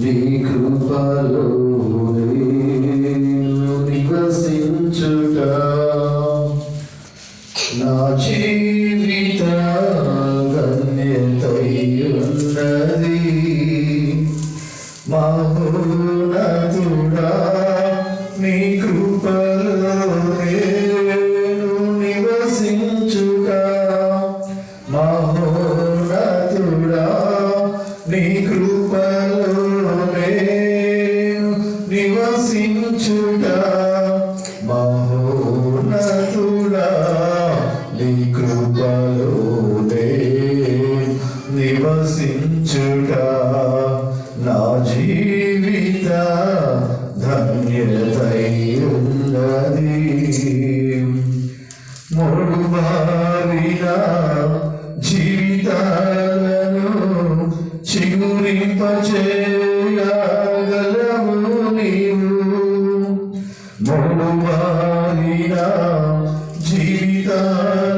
నీ కృపలో నేను నివసించుట నా జీవిత గమ్యతయున్నది మహోన్నతుడా నివసించుట మహోన్నతుడా నీ కృపలో నివసించుట. నా జీవిత ధన్యతయున్నది. మూడు మారిన జీవితాలను చిగురింపచేయగలవు జీవితాలను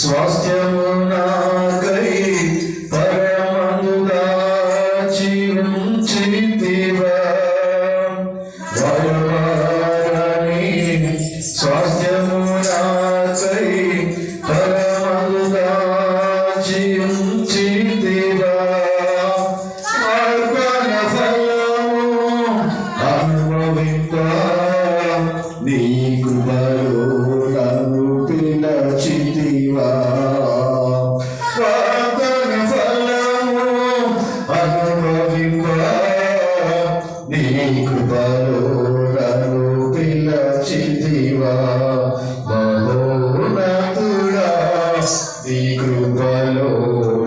స్వాస్థ్యము పిలచితివా మహోన్నతుడా నీ కృపలో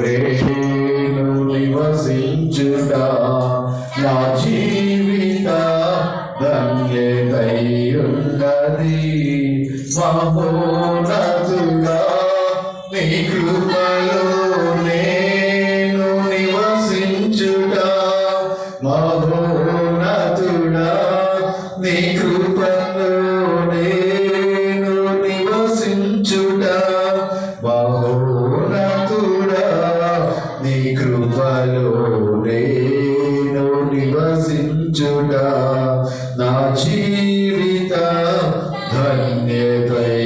రేణు నివసించుట నా జీవిత ధన్యతయున్నది మహోన్నతుడా నీ కృపలో నేను నివసించుట మహోన్నతుడా నీ కృపలో నా జీవిత ధన్యతై